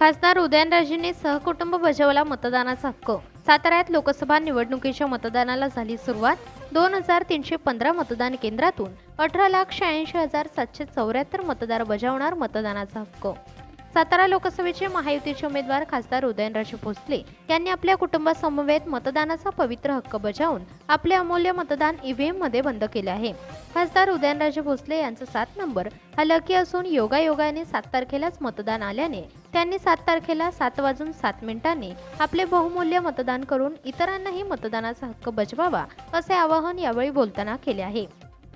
खासदार उदयनराजेंनी सहकुटुंब बजावला मतदानाचा हक्क. साताऱ्यात लोकसभा निवडणुकीच्या मतदानाला झाली सुरुवात. दोन हजार तीनशे पंधरा मतदान केंद्रातून अठरा लाख शहाऐंशी हजार सातशे चौऱ्याहत्तर मतदार बजावणार मतदानाचा हक्क. सातारा लोकसभेचे महायुतीचे उमेदवार खासदार उदयनराजे भोसले यांनी आपल्या कुटुंबासमवेत मतदानाचा पवित्र हक्क बजावून आपले अमूल्य मतदान ईव्हीएममध्ये बंद केले आहे. खासदार उदयनराजे भोसले यांचा सात नंबर हा लकी असून योगायोगाने सात तारखेलाच मतदान आल्याने त्यांनी सात तारखेला सात वाजून सात मिनिटांनी आपले बहुमूल्य मतदान करून इतरांनाही मतदानाचा हक्क बजवावा असे आवाहन यावेळी बोलताना केले आहे.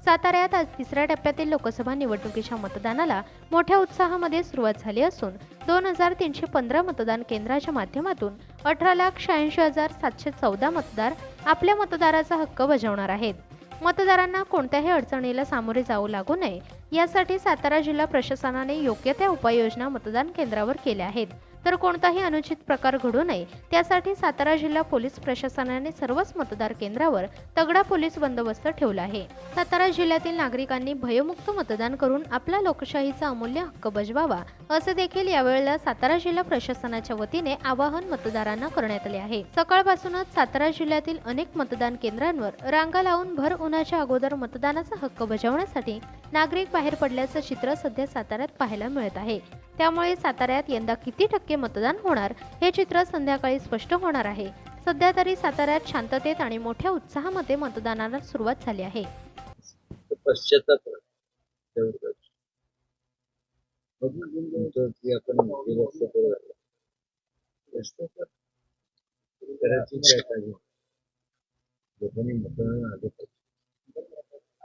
साताऱ्यात आज तिसऱ्या टप्प्यातील लोकसभा निवडणुकीच्या मतदानाला मोठ्या उत्साहामध्ये सुरुवात झाली असून दोन हजार तीनशे पंधरा मतदान केंद्राच्या माध्यमातून अठरा लाख शहाऐंशी हजार सातशे चौदा मतदार आपल्या मतदाराचा हक्क बजावणार आहेत. मतदारांना कोणत्याही अडचणीला सामोरे जाऊ लागू नये यासाठी सातारा जिल्हा प्रशासनाने योग्य त्या उपाययोजना मतदान केंद्रावर केल्या आहेत. तर कोणताही अनुचित प्रकार घडू नये. त्यासाठी सातारा जिल्हा पोलीस प्रशासनाने सर्वच मतदार केंद्रावर तगडा पोलीस बंदोबस्त ठेवला आहे. सातारा जिल्ह्यातील नागरिकांनी भयमुक्त मतदान करून आपला लोकशाहीचा अमूल्य हक्क बजवावा असे देखील यावेळेला सातारा जिल्हा प्रशासनाच्या वतीने आवाहन मतदारांना करण्यात आले आहे. सकाळपासूनच सातारा जिल्ह्यातील अनेक मतदान केंद्रांवर रांगा लावून भर उन्हाच्या अगोदर मतदानाचा हक्क बजावण्यासाठी नागरिक बाहेर पडल्याचं चित्र सध्या साताऱ्यात पाहायला मिळत आहे. त्यामुळे साताऱ्यात यंदा किती टक्के मतदान होणार हे चित्र संध्याकाळी स्पष्ट होणार आहे. सध्या तरी साताऱ्यात शांततेत आणि मोठ्या उत्साहामध्ये मतदानाला सुरुवात झाली आहे.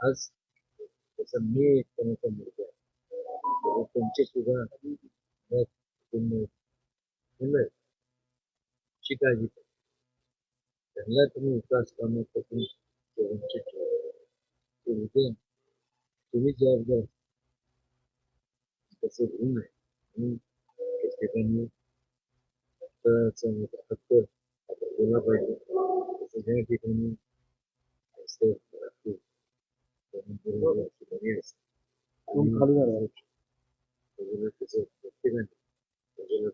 आज तसं मी एक कोणाचा मुलगा आहे. तुमची सुद्धा ची काळजी त्यांना तुम्ही विकास कामं करून वंचित ठेवा. तुम्ही जबाबदार. तसं होऊ नये. म्हणून ठिकाणी हक्क पाहिजे. ठिकाणी असते. आणि त्याच्याला त्याचं प्रत्येकाने बघायला